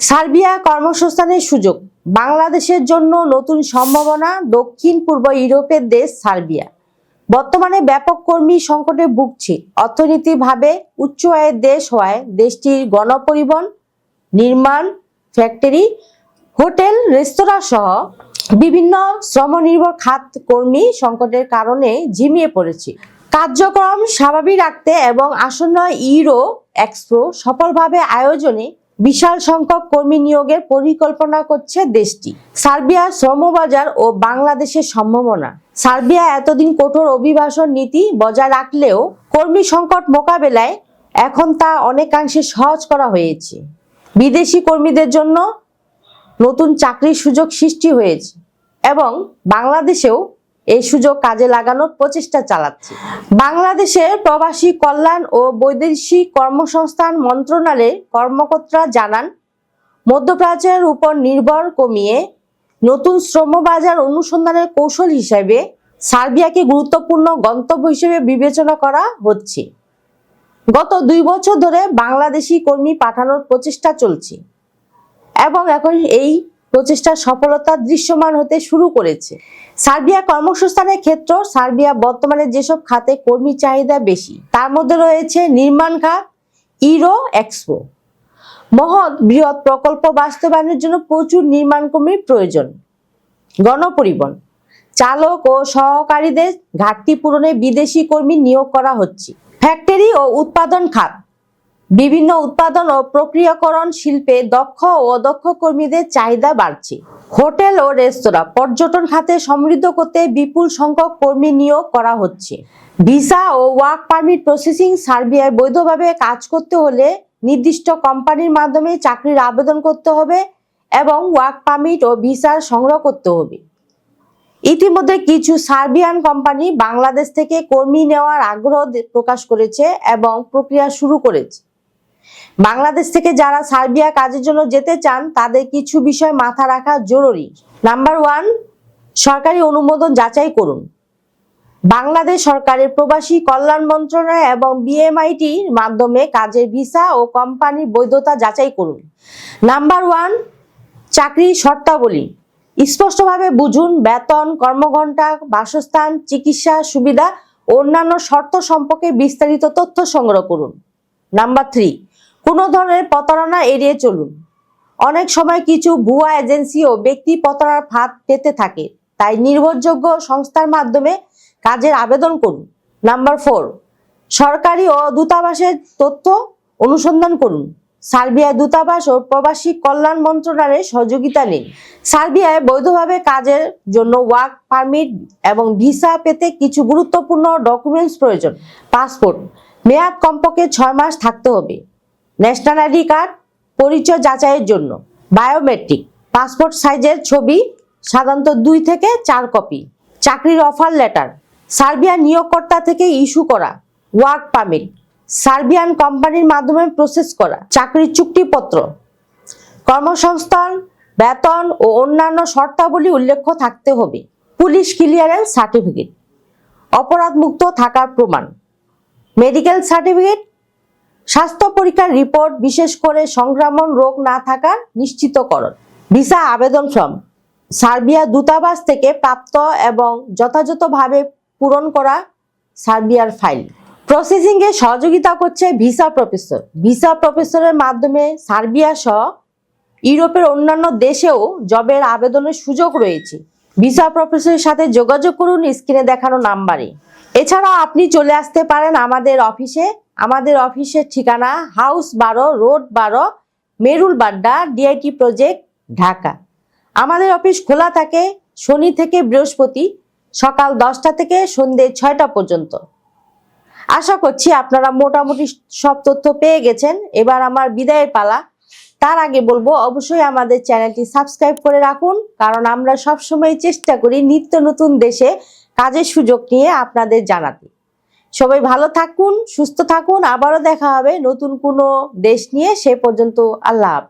Serbia কর্মসংস্থানের সুযোগ, বাংলাদেশের জন্য নতুন সম্ভাবনা, দক্ষিণ পূর্ব ইউরোপের দেশ সার্বিয়া। বর্তমানে ব্যাপক কর্মী সংকটে ভুগছে। অর্থনীতিভাবে উচ্চ আয়ের দেশ হওয়ায় দেশটির গণপরিবহন, নির্মাণ, ফ্যাক্টরি, হোটেল, রেস্তোরাঁ সহ বিভিন্ন শ্রমনির্ভর খাত কর্মী সংকটের কারণে ঝিমিয়ে পড়েছে। কার্যক্রম স্বাভাবিক রাখতে এবং আসন্ন ইউরো এক্সপো সফলভাবে আয়োজনে বিশাল সংখ্যক কর্মী নিয়োগের পরিকল্পনা করছে দেশটি। সার্বিয়ার শ্রমবাজার ও বাংলাদেশের সম্ভাবনা। সার্বিয়া এতদিন কঠোর অভিবাসন নীতি বজায় রাখলেও কর্মী সংকট মোকাবেলায় এখন তা অনেকাংশে সহজ করা হয়েছে। বিদেশি কর্মীদের জন্য নতুন চাকরির সুযোগ সৃষ্টি হয়েছে এবং বাংলাদেশেও এই সুযোগ কাজে লাগানোর প্রচেষ্টা চালাচ্ছে। বাংলাদেশের প্রবাসী কল্যাণ ও বৈদেশিক কর্মসংস্থান মন্ত্রণালয়ের কর্মকর্তা জানান, মধ্যপ্রাচ্যের উপর নির্ভর কমিয়ে নতুন শ্রমবাজার অনুসন্ধানের কৌশল হিসেবে সার্বিয়াকে গুরুত্বপূর্ণ গন্তব্য হিসেবে বিবেচনা করা হচ্ছে। গত দুই বছর ধরে বাংলাদেশি কর্মী পাঠানোর প্রচেষ্টা চলছে এবং এখন এই প্রচেষ্টার সফলতা দৃশ্যমান হতে শুরু করেছে। সার্বিয়া কর্মসংস্থানের ক্ষেত্র সার্বিয়া বর্তমানে যেসব খাতে কর্মী চাহিদা বেশি, তার মধ্যে রয়েছে নির্মাণ খাত, ইরো এক্সপো। মহৎ বৃহৎ প্রকল্প বাস্তবায়নের জন্য প্রচুর নির্মাণ কর্মীর প্রয়োজন। গণপরিবহন, চালক ও সহকারীদের ঘাটতি পূরণে বিদেশি কর্মী নিয়োগ করা হচ্ছে। ফ্যাক্টরি ও উৎপাদন খাত বিভিন্ন উৎপাদন ও প্রক্রিয়াকরণ শিল্পে দক্ষ ও অদক্ষ কর্মীদের চাহিদা বাড়ছে। হোটেল ও রেস্তোরাঁ পর্যটন খাতে সমৃদ্ধ করতে বিপুল সংখ্যক কর্মী নিয়োগ করা হচ্ছে। ভিসা ও ওয়ার্ক পারমিট প্রসেসিং সার্বিয়ায় বৈধভাবে কাজ করতে হলে নির্দিষ্ট কোম্পানির মাধ্যমে চাকরির আবেদন করতে হবে এবং ওয়ার্ক পারমিট ও ভিসার সংগ্রহ করতে হবে। ইতিমধ্যে কিছু সার্বিয়ান কোম্পানি বাংলাদেশ থেকে কর্মী নেওয়ার আগ্রহ প্রকাশ করেছে এবং প্রক্রিয়া শুরু করেছে। বাংলাদেশ থেকে যারা সার্বিয়া কাজের জন্য যেতে চান, তাদের কিছু বিষয় মাথা রাখা জরুরি। নাম্বার ওয়ান সরকারি অনুমোদন যাচাই করুন। বাংলাদেশ সরকারের প্রবাসী কল্যাণ মন্ত্রণালয় এবং বিএমআইটির মাধ্যমে কাজের ভিসা ও কোম্পানির বৈধতা যাচাই করুন। নাম্বার ওয়ান চাকরি শর্তাবলী। স্পষ্টভাবে বুঝুন বেতন, কর্মঘণ্টা, বাসস্থান, চিকিৎসা সুবিধা, অন্যান্য শর্ত সম্পর্কে বিস্তারিত তথ্য সংগ্রহ করুন। নাম্বার থ্রি কোনো ধরনের প্রতারণা এড়িয়ে চলুন। অনেক সময় কিছু ভুয়া এজেন্সি ও ব্যক্তি প্রতারণার ফাঁদ পেতে থাকে। তাই নির্ভরযোগ্য সংস্থার মাধ্যমে কাজের আবেদন করুন। নাম্বার ফোর, সরকারি ও দূতাবাসের তথ্য অনুসন্ধান করুন। সার্বিয়া দূতাবাস ও প্রবাসী কল্যাণ মন্ত্রণালয়ের সহযোগিতা নিন। সার্বিয়ায় বৈধভাবে কাজের জন্য ওয়ার্ক পারমিট এবং ভিসা পেতে কিছু গুরুত্বপূর্ণ ডকুমেন্টস প্রয়োজন। পাসপোর্ট, মেয়াদ কমপক্ষে ছয় মাস থাকতে হবে। ন্যাশনাল আইডি কার্ড, পরিচয় যাচাইয়ের জন্য। বায়োমেট্রিক, পাসপোর্ট সাইজের ছবি, সাধারণত দুই থেকে চার কপি। চাকরির অফার লেটার, সার্বিয়ান নিয়োগকর্তা থেকে ইস্যু করা, ওয়ার্ক পারমিট, সার্বিয়ান কোম্পানির মাধ্যমে প্রসেস করা, চাকরির চুক্তিপত্র। কর্মসংস্থান, বেতন ও অন্যান্য শর্তাবলী উল্লেখ থাকতে হবে। Police clearance certificate. অপরাধমুক্ত থাকার প্রমাণ। মেডিকেল সার্টিফিকেট স্বাস্থ্য পরীক্ষার রিপোর্ট, বিশেষ করে সংক্রমণ রোগ না থাকার নিশ্চিতকরণ। ভিসা আবেদন ফর্ম। সার্বিয়া দূতাবাস থেকে প্রাপ্ত এবং যথাযথভাবে পূরণ করা সার্বিয়ার ফাইল। প্রসেসিং এ সহযোগিতা করছে ভিসা প্রফেসর। ভিসা প্রফেসরের মাধ্যমে সার্বিয়া সহ ইউরোপের অন্যান্য দেশেও জবের আবেদনের সুযোগ রয়েছে। ভিসা প্রফেসরের সাথে যোগাযোগ করুন, স্ক্রিনে দেখানো নাম্বারে। এছাড়া আপনি চলে আসতে পারেন আমাদের অফিসে। আমাদের অফিসের ঠিকানা হাউস বারো, রোড বারো, মেরুল বাড্ডা ডিআইটি প্রজেক্ট ঢাকা। আমাদের অফিস খোলা থাকে শনি থেকে বৃহস্পতি, সকাল দশটা থেকে সন্ধ্যে ছয়টা পর্যন্ত। আশা করছি আপনারা মোটামুটি সব তথ্য পেয়ে গেছেন। এবার আমার বিদায়ের পালা। তার আগে বলব, অবশ্যই আমাদের চ্যানেলটি সাবস্ক্রাইব করে রাখুন, কারণ আমরা সবসময় চেষ্টা করি নিত্য নতুন দেশে কাজের সুযোগ নিয়ে আপনাদের জানাতে। সবাই ভালো থাকুন, সুস্থ থাকুন, আবারও দেখা হবে নতুন কোনো দেশ নিয়ে। সে পর্যন্ত আল্লাহ হাফেজ।